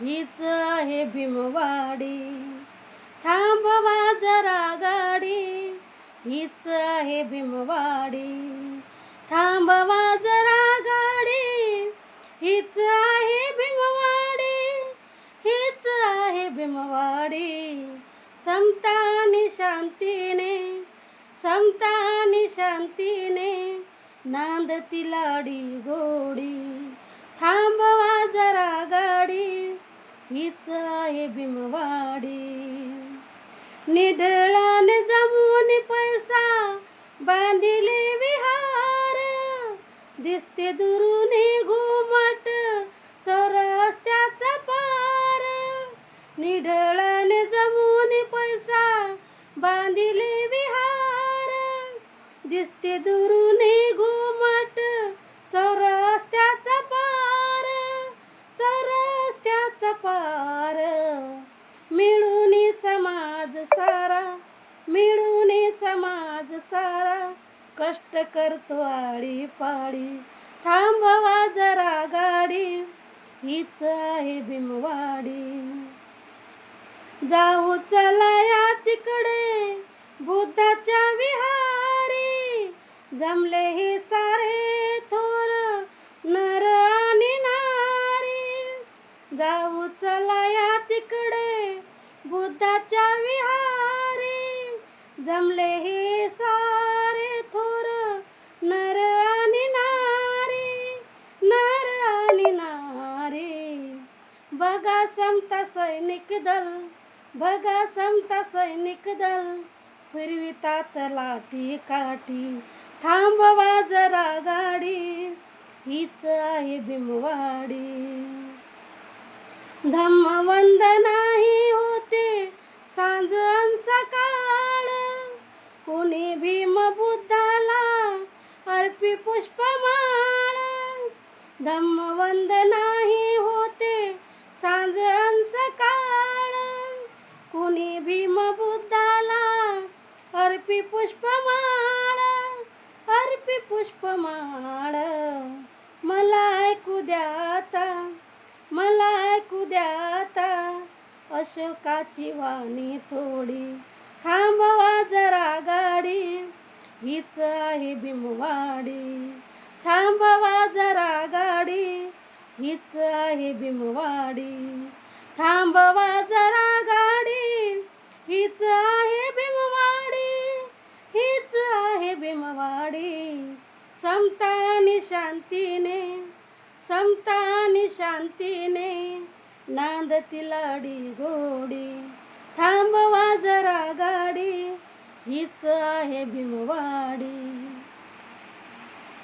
हीच आहे भीमवाडी. थांबवा जरा गाडी. हीच आहे भीमवाडी. थांबवा जरा गाडी. हीच आहे भीमवाडी. हीच आहे भीमवाडी. समतानी शांतीने समतानी शांतीने नांदती लाडी गोडी. थांबवा जरा गाडी. हीच आहे भीमवाडी. निढळाने जमून पैसा बांधिले विहार. दिसते दुरून घुमट चौरस्त्याचा पार. निढळाने जमून पैसा बांधिले विहार. दिसते दुरून घुमट समाज सारा मिळून समाज सारा. कष्ट करतो आडी पाडी थांबवा जरा गाडी हीच आहे भीमवाडी. जाऊ चला या तिकडे बुद्धाच्या विहारी. जमले हे सारे थोर नर आणि नारी. जाऊ चला या तिकडे बुद्धाच्या विहारी. जमले हे सारे थोर नर आणि नारी नर आणि नारी. बघा समता सैनिक दल बघा समता सैनिक दल. फिरवितात लाठी काठी थांबवा जरा गाडी. हीच आहे भीमवाडी. धम्मवंद सांज सकाळ. कोणी भीम बुद्धाला अर्पी पुष्पमाळ. धम्मवंद नाही होते सांज अन सकाळ. कुणी भीम बुद्धाला अर्पी पुष्पमाळ. अर्पी पुष्पमाळ. मला ऐकू द्या आता. मला ऐकू द्या अशोकाची वाणी थोडी. थांबवा जरा गाडी हीच आहे भीमवाडी. थांबवा जरा गाडी हीच आहे भीमवाडी. थांबवा जरा गाडी हीच आहे भीमवाडी. हीच आहे भीमवाडी. समता आणि शांतीने समता आणि शांतीने नांदती लाडी घोडी थांबवा जरा गाडी हीच आहे भीमवाडी.